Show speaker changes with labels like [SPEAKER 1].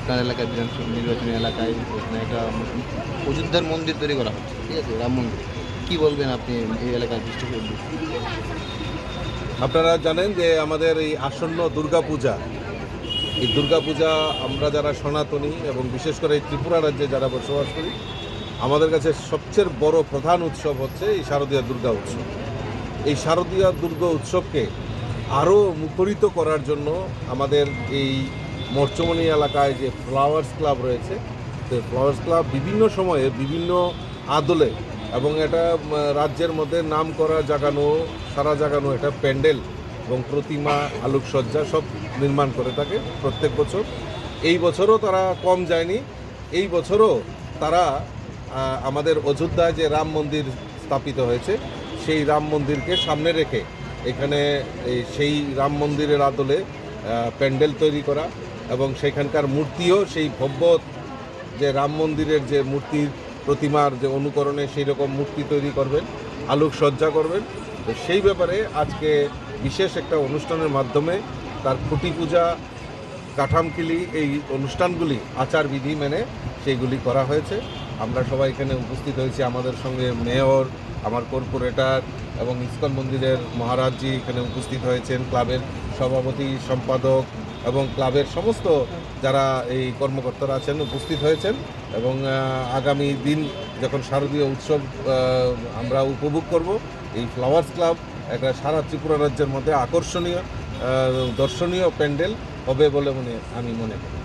[SPEAKER 1] আপনার এলাকায় বিধানসভা নির্বাচনী এলাকায় এখানে একটা অযোধ্যার মন্দির তৈরি করা হচ্ছে, ঠিক আছে? রাম মন্দির। কি বলবেন আপনি এই এলাকার দৃষ্টিকে
[SPEAKER 2] আপনারা জানেন যে আমাদের এই আসন্ন দুর্গাপূজা, এই দুর্গাপূজা আমরা যারা সনাতনী এবং বিশেষ করে এই ত্রিপুরা রাজ্যে যারা বসবাস করি, আমাদের কাছে সবচেয়ে বড় প্রধান উৎসব হচ্ছে এই শারদীয় দুর্গা উৎসব। এই শারদীয় দুর্গা উৎসবকে আরও মুখরিত করার জন্য আমাদের এই মর্চমণি এলাকায় যে ফ্লাওয়ার্স ক্লাব রয়েছে তো ফ্লাওয়ার্স ক্লাব বিভিন্ন সময়ে বিভিন্ন আদলে এবং এটা রাজ্যের মধ্যে নাম করা জাগানো, সারা জাগানো এটা প্যান্ডেল এবং প্রতিমা, আলোকসজ্জা সব নির্মাণ করে থাকে প্রত্যেক বছর। এই বছরও তারা কম যায়নি, এই বছরও তারা আমাদের অযোধ্যায় যে রাম মন্দির স্থাপিত হয়েছে, সেই রাম মন্দিরকে সামনে রেখে এখানে সেই রাম মন্দিরের আদলে প্যান্ডেল তৈরি করা এবং সেখানকার মূর্তিও সেই ভব্য যে রাম মন্দিরের যে মূর্তির প্রতিমার যে অনুকরণে সেই রকম মূর্তি তৈরি করবেন, আলোকসজ্জা করবেন। তো সেই ব্যাপারে আজকে বিশেষ একটা অনুষ্ঠানের মাধ্যমে তার খুঁটি পূজা কাঠামকিলি এই অনুষ্ঠানগুলি আচারবিধি মেনে সেইগুলি করা হয়েছে। আমরা সবাই এখানে উপস্থিত হয়েছি আমাদের সঙ্গে মেয়র, আমার কর্পোরেটর এবং ইস্কন মন্দিরের মহারাজজি এখানে উপস্থিত হয়েছেন। ক্লাবের সভাপতি, সম্পাদক এবং ক্লাবের সমস্ত যারা এই কর্মকর্তারা আছেন উপস্থিত হয়েছেন এবং আগামী দিন যখন শারদীয় উৎসব আমরা উপভোগ করব, এই ফ্লাওয়ার্স ক্লাব একটা সারা ত্রিপুরা রাজ্যের মধ্যে আকর্ষণীয় দর্শনীয় প্যান্ডেল হবে বলে মনে, আমি মনে করি।